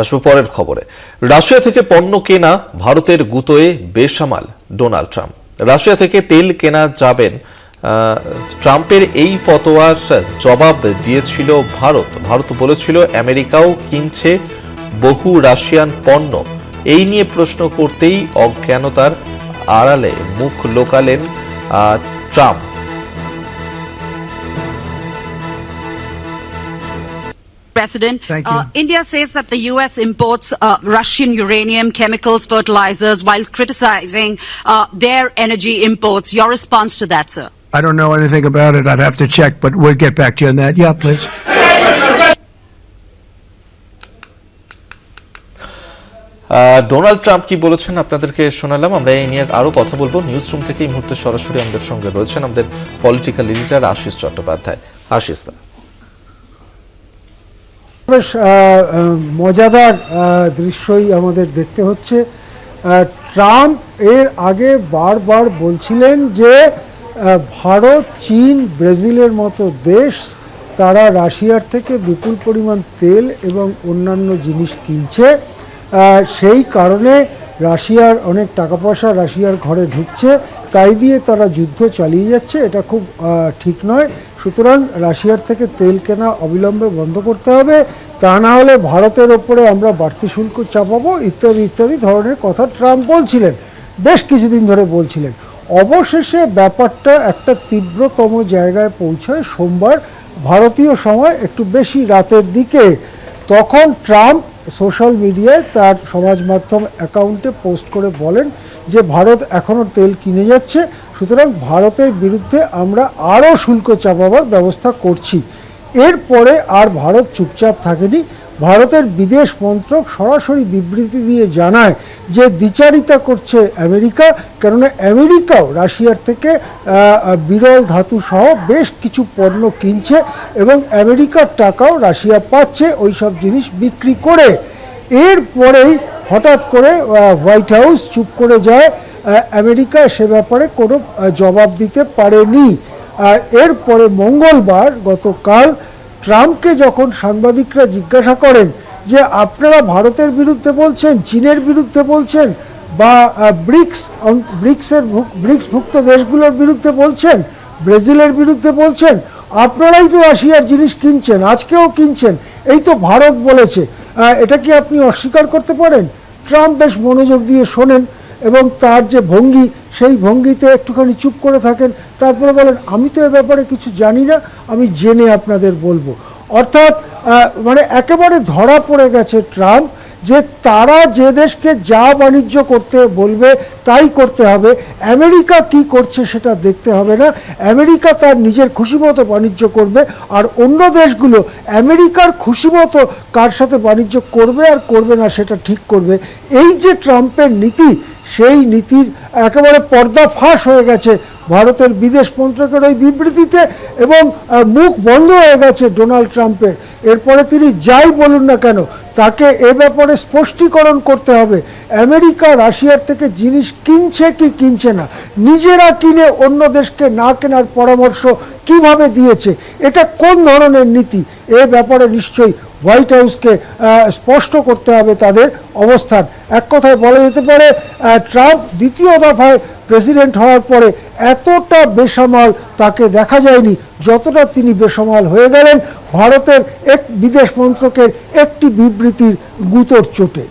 আসব পরের খবরে। রাশিয়া থেকে পণ্য কেনা ভারতের গুতোয় বেসামাল ডোনাল্ড ট্রাম্প। রাশিয়া থেকে তেল কেনা যাবেন ট্রাম্পের এই ফতোয়ার জবাব দিয়েছিল ভারত। ভারত বলেছিল, আমেরিকাও কিনছে বহু রাশিয়ান পণ্য। এই নিয়ে প্রশ্ন করতেই অজ্ঞানতার আড়ালে মুখ লোকালেন Trump. President, Thank you. Uh, India says that the U.S. imports uh, Russian uranium, chemicals, fertilizers, while criticizing uh, their energy imports. Your response to that, sir? I don't know anything about it. I'd have to check, but we'll get back to you on that. Yeah, please. Donald Trump কি বলেছেন আপনাদেরকে শোনালাম আমরা এই নিয়ে আরও কথা বলব নিউজ রুম থেকে এই মুহূর্তে সরাসরি আমাদের সঙ্গে রয়েছেন আমাদের পলিটিক্যাল এডিটর আশিস চট্টোপাধ্যায় আশিস দা বেশ মজাদার দৃশ্যই আমাদের দেখতে হচ্ছে। ট্রাম্প এর আগে বারবার বলছিলেন যে ভারত, চীন, ব্রাজিলের মতো দেশ, তারা রাশিয়ার থেকে বিপুল পরিমাণ তেল এবং অন্যান্য জিনিস কিনছে। সেই কারণে রাশিয়ার অনেক টাকা পয়সা রাশিয়ার ঘরে ঢুকছে। তাই দিয়ে তারা যুদ্ধ চালিয়ে যাচ্ছে। এটা খুব ঠিক নয়। সুতরাং রাশিয়ার থেকে তেল কেনা অবিলম্বে বন্ধ করতে হবে। তা না হলে ভারতের ওপরে আমরা বাড়তি শুল্ক চাপাবো, ইত্যাদি ইত্যাদি ধরনের কথা ট্রাম্প বলছিলেন, বেশ কিছুদিন ধরে বলছিলেন। অবশেষে ব্যাপারটা একটা তীব্রতম জায়গায় পৌঁছায়, সোমবার ভারতীয় সময় একটু বেশি রাতের দিকে। তখন ট্রাম্প সোশ্যাল মিডিয়ায় তার সমাজ মাধ্যম অ্যাকাউন্টে পোস্ট করে বলেন যে ভারত এখনও তেল কিনে যাচ্ছে, সুতরাং ভারতের বিরুদ্ধে আমরা আরও শুল্ক চাপাবার ব্যবস্থা করছি। এরপরে আর ভারত চুপচাপ থাকেনি। ভারতের বিদেশ মন্ত্রক সরাসরি বিবৃতি দিয়ে জানায় যে দ্বিচারিতা করছে আমেরিকা, কেননা আমেরিকাও রাশিয়ার থেকে বিরল ধাতু সহ বেশ কিছু পণ্য কিনছে এবং আমেরিকার টাকাও রাশিয়া পাচ্ছে ওই সব জিনিস বিক্রি করে। এরপরেই হঠাৎ করে হোয়াইট হাউস চুপ করে যায় আমেরিকা সে ব্যাপারে কোনো জবাব দিতে পারেনি। এরপরে মঙ্গলবার গতকাল ট্রাম্পকে যখন সাংবাদিকরা জিজ্ঞাসা করেন যে আপনারা ভারতের বিরুদ্ধে বলছেন, চীনের বিরুদ্ধে বলছেন, বা ব্রিক্স ব্রিক্সের ভুক- ব্রিক্সভুক্ত দেশগুলোর বিরুদ্ধে বলছেন, ব্রাজিলের বিরুদ্ধে বলছেন, আপনারাই তো রাশিয়ার জিনিস কিনছেন, আজকেও কিনছেন, এই তো ভারত বলেছে। এটা কি আপনি অস্বীকার করতে পারেন? ট্রাম্প বেশ মনোযোগ দিয়ে শোনেন এবং তার যে ভঙ্গি, সেই ভঙ্গিতে একটুখানি চুপ করে থাকেন। তারপরে বলেন, আমি তো এ ব্যাপারে কিছু জানি না, আমি জেনে আপনাদের বলব। অর্থাৎ মানে একেবারে ধরা পড়ে গেছে ট্রাম্প যে তারা যে দেশকে যা বাণিজ্য করতে বলবে তাই করতে হবে। আমেরিকা কি করছে সেটা দেখতে হবে না। আমেরিকা তার নিজের খুশিমতো বাণিজ্য করবে আর অন্য দেশগুলো আমেরিকার খুশিমতো কার সাথে বাণিজ্য করবে আর করবে না সেটা ঠিক করবে। এই যে ট্রাম্পের নীতি, সেই নীতির একেবারে পর্দা ফাঁস হয়ে গেছে ভারতের বিদেশ মন্ত্রকের ওই বিবৃতিতে এবং মুখ বন্ধ হয়ে গেছে ডোনাল্ড ট্রাম্পের। এরপরে তিনি যাই বলুন না কেন, তাকে এ ব্যাপারে স্পষ্টীকরণ করতে হবে। আমেরিকা, রাশিয়ার থেকে জিনিস কিনছে কি কিনছে না, নিজেরা কিনে অন্য দেশকে না কেনার পরামর্শ কীভাবে দিয়েছে, এটা কোন ধরনের নীতি, এ ব্যাপারে নিশ্চয়ই হোয়াইট হাউসকে স্পষ্ট করতে হবে তাদের অবস্থান। এক কথায় বলা যেতে পারে ট্রাম্প দ্বিতীয় দফায় প্রেসিডেন্ট হওয়ার পরে এতটা বেসামাল তাকে দেখা যায়নি, যতটা তিনি বেসামাল হয়ে গেলেন ভারতের এক বিদেশ মন্ত্রকের একটি বিবৃতির গুতোর চোটে।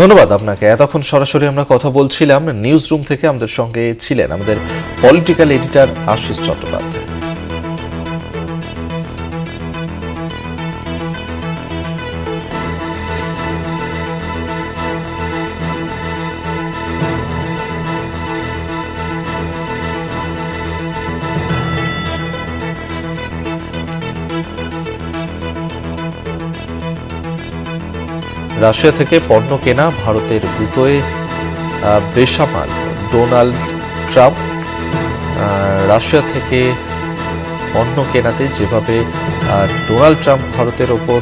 ধন্যবাদ আপনাকে। এতক্ষণ সরাসরি আমরা কথা বলছিলাম নিউজ রুম থেকে আমাদের সঙ্গে ছিলেন আমাদের political editor Ashis Chattopadhyay. Russia থেকে পণ্য কেনা ভারতের আহ, বেসামাল। ডোনাল্ড ট্রাম্প রাশিয়া থেকে পণ্য কেনাতে যেভাবে ডোনাল্ড ট্রাম্প ভারতের ওপর